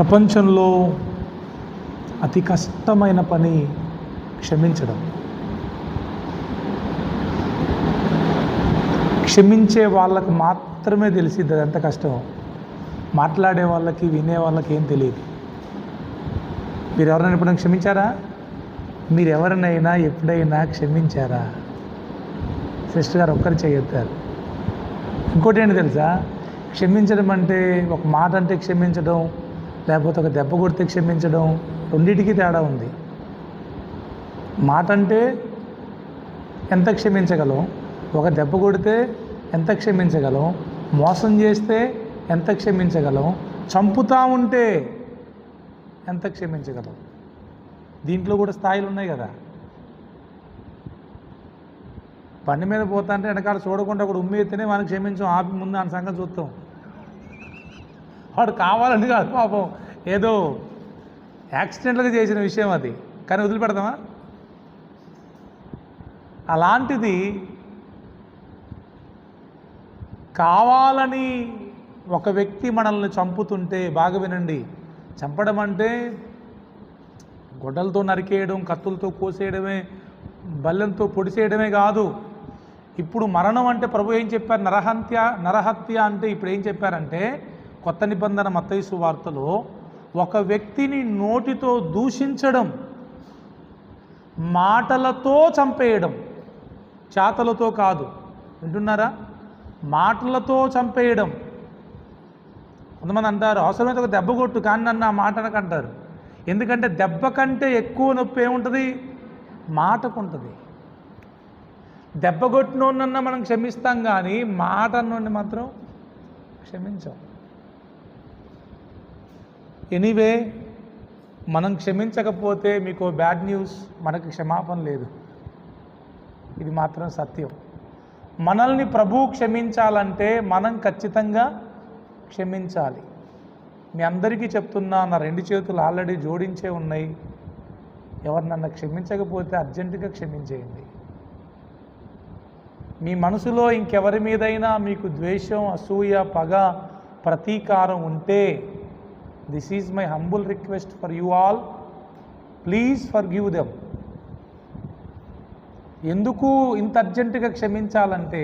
ప్రపంచంలో అతి కష్టమైన పని క్షమించడం. క్షమించే వాళ్ళకు మాత్రమే తెలిసిద్ది అది ఎంత కష్టం. మాట్లాడే వాళ్ళకి వినే వాళ్ళకి ఏం తెలియదు. మీరు ఎవరైనా ఎప్పుడైనా క్షమించారా? మీరు ఎవరినైనా ఎప్పుడైనా క్షమించారా? సిస్టర్ గారు ఒక్కరు చేయొత్తారు ఇంకోటి ఏంటి తెలుసా? క్షమించడం అంటే ఒక మాట అంటే క్షమించడం లేకపోతే ఒక దెబ్బ కొడితే క్షమించడం రెండింటికి తేడా ఉంది. మాట అంటే ఎంత క్షమించగలం? ఒక దెబ్బ కొడితే ఎంత క్షమించగలం? మోసం చేస్తే ఎంత క్షమించగలం? చంపుతా ఉంటే ఎంత క్షమించగలం? దీంట్లో కూడా స్థాయిలు ఉన్నాయి కదా. బండి మీద పోతా అంటే వెనకాల చూడకుండా కూడా ఉమ్మేస్తేనే మనకు క్షమించాం ఆపి ముందు ఆ సంగతి చూస్తాం. వాడు కావాలని కాదు పాపం. ఏదో యాక్సిడెంట్గా చేసిన విషయం అది. కానీ వదిలిపెడతామా? అలాంటిది కావాలని ఒక వ్యక్తి మనల్ని చంపుతుంటే బాగా వినండి. చంపడం అంటే గొడ్డలతో నరికేయడం కత్తులతో కోసేయడమే బల్లెంతో పొడిసేయడమే కాదు. ఇప్పుడు మరణం అంటే ప్రభు ఏం చెప్పారు? నరహత్య నరహత్య అంటే ఇప్పుడు ఏం చెప్పారంటే కొత్త నిబంధన మతైసు వార్తలో ఒక వ్యక్తిని నోటితో దూషించడం మాటలతో చంపేయడం చేతలతో కాదు. వింటున్నారా? మాటలతో చంపేయడం. కొంతమంది అంటారు అవసరమైతే ఒక దెబ్బ కొట్టు కానీ నన్ను ఆ మాట అంటారు ఎందుకంటే దెబ్బ కంటే ఎక్కువ నొప్పి ఏముంటుంది? మాటకు ఉంటుంది దెబ్బ కొట్టినోన్నన్న మనం క్షమిస్తాం కానీ మాట అన్నోడిని మాత్రం క్షమించాం. ఎనీవే మనం క్షమించకపోతే మీకు బ్యాడ్ న్యూస్ మనకి క్షమాపణ లేదు. ఇది మాత్రం సత్యం. మనల్ని ప్రభు క్షమించాలంటే మనం ఖచ్చితంగా క్షమించాలి. మీ అందరికీ చెప్తున్నా నా రెండు చేతులు ఆల్రెడీ జోడించే ఉన్నాయి. ఎవరు నన్ను క్షమించకపోతే అర్జెంటుగా క్షమించేయండి. మీ మనసులో ఇంకెవరి మీదైనా మీకు ద్వేషం అసూయ పగ ప్రతీకారం ఉంటే this is my humble request for you all please forgive them ఎందుకు ఇంత అర్జెంటుగా క్షమించాలంటే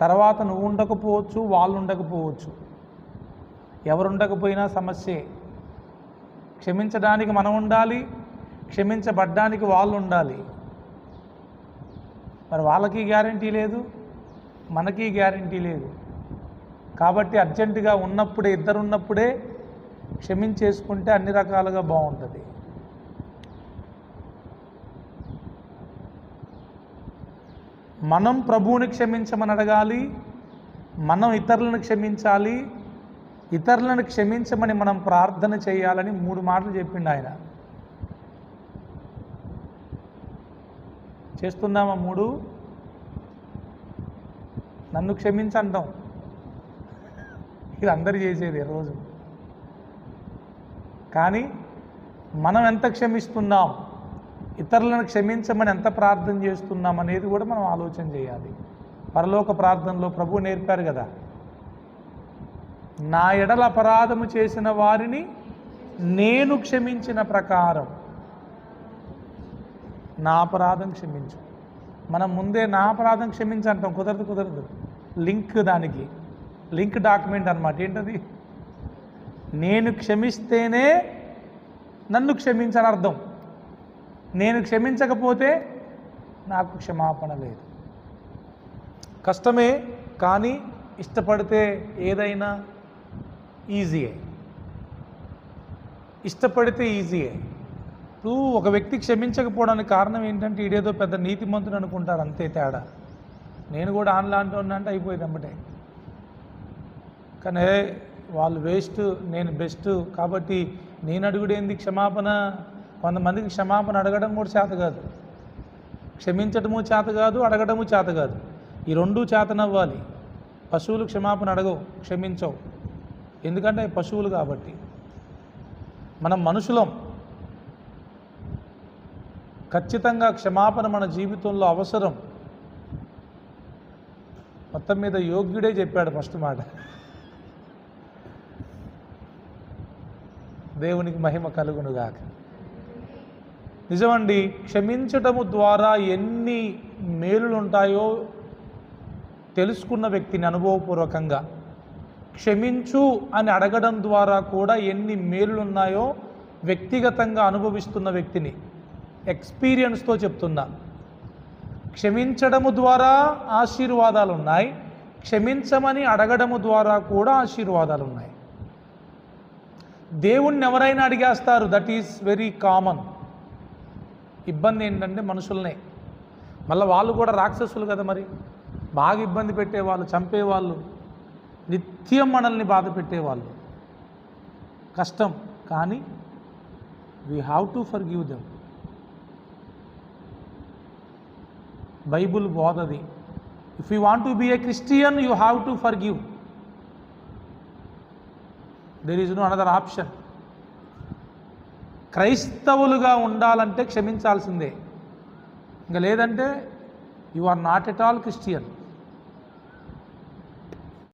తర్వాత నువ్వు ఉండకపోవచ్చు వాళ్ళు ఉండకపోవచ్చు. ఎవరు ఉండకపోయినా సమస్యే. క్షమించడానికి మనం ఉండాలి క్షమించబడ్డానికి వాళ్ళు ఉండాలి. మరి వాళ్ళకి గ్యారంటీ లేదు మనకి గ్యారంటీ లేదు. కాబట్టి అర్జెంటుగా ఉన్నప్పుడే ఇద్దరు ఉన్నప్పుడే క్షమించేసుకుంటే అన్ని రకాలుగా బాగుంటుంది. మనం ప్రభువుని క్షమించమని అడగాలి మనం ఇతరులను క్షమించాలి ఇతరులను క్షమించమని మనం ప్రార్థన చేయాలని మూడు మాటలు చెప్పిండు ఆయన. చేస్తున్నామా మూడు? నన్ను క్షమించంటాం ఇది అందరు చేసేది రోజు? కానీ మనం ఎంత క్షమిస్తున్నాం? ఇతరులను క్షమించమని ఎంత ప్రార్థన చేస్తున్నాం అనేది కూడా మనం ఆలోచన చేయాలి. పరలోక ప్రార్థనలో ప్రభు నేర్పారు కదా? నా ఎడల అపరాధము చేసిన వారిని నేను క్షమించిన ప్రకారం నా అపరాధం క్షమించు. మనం ముందే నా అపరాధం క్షమించంటాం కుదరదు కుదరదు. లింక్ దానికి. లింక్ డాక్యుమెంట్ అనమాట ఏంటది? నేను క్షమిస్తేనే నన్ను క్షమించని అర్థం. నేను క్షమించకపోతే నాకు క్షమాపణ లేదు. కష్టమే కానీ ఇష్టపడితే ఏదైనా ఈజీయే. ఇష్టపడితే ఈజీయే. ఇప్పుడు ఒక వ్యక్తి క్షమించకపోవడానికి కారణం ఏంటంటే ఈడేదో పెద్ద నీతిమంతుడు అనుకుంటారు అంతే తేడా. నేను కూడా ఆన్లాంటి ఉన్నా అంటే అయిపోయింది అమ్మటే. కానీ వాళ్ళు వేస్ట్ నేను బెస్ట్ కాబట్టి నేను అడుగుడేంది క్షమాపణ? కొంతమందికి క్షమాపణ అడగడం కూడా చేత కాదు. క్షమించటము చేత కాదు అడగడము చేత కాదు. ఈ రెండు చేతనవ్వాలి పశువులు క్షమాపణ అడగవు క్షమించవు. ఎందుకంటే అవి పశువులు కాబట్టి. మనం మనుషులం. ఖచ్చితంగా క్షమాపణ మన జీవితంలో అవసరం. మొత్తం మీద యోగ్యుడే చెప్పాడు ఫస్ట్ మాట. దేవునికి మహిమ కలుగునుగాక. నిజమండి క్షమించటము ద్వారా ఎన్ని మేలులు ఉంటాయో తెలుసుకున్న వ్యక్తిని అనుభవపూర్వకంగా. క్షమించు అని అడగడం ద్వారా కూడా ఎన్ని మేలులు ఉన్నాయో వ్యక్తిగతంగా అనుభవిస్తున్న వ్యక్తిని ఎక్స్పీరియన్స్తో చెప్తున్నా. క్షమించడము ద్వారా ఆశీర్వాదాలు ఉన్నాయి క్షమించమని అడగడము ద్వారా కూడా ఆశీర్వాదాలు ఉన్నాయి దేవుణ్ణి ఎవరైనా అడిగేస్తారు దట్ ఈస్ వెరీ కామన్ ఇబ్బంది ఏంటంటే మనుషులనే. మళ్ళీ వాళ్ళు కూడా రాక్షసులు కదా మరి. బాగా ఇబ్బంది పెట్టేవాళ్ళు చంపేవాళ్ళు. నిత్యం మనల్ని బాధ పెట్టేవాళ్ళు. కష్టం. కానీ we have to forgive them Bible బోధది. If you want to be a Christian you have to forgive there is no another option క్రైస్తవులుగా ఉండాలంటే క్షమించాల్సిందే. ఇంకా లేదంటే you are not at all Christian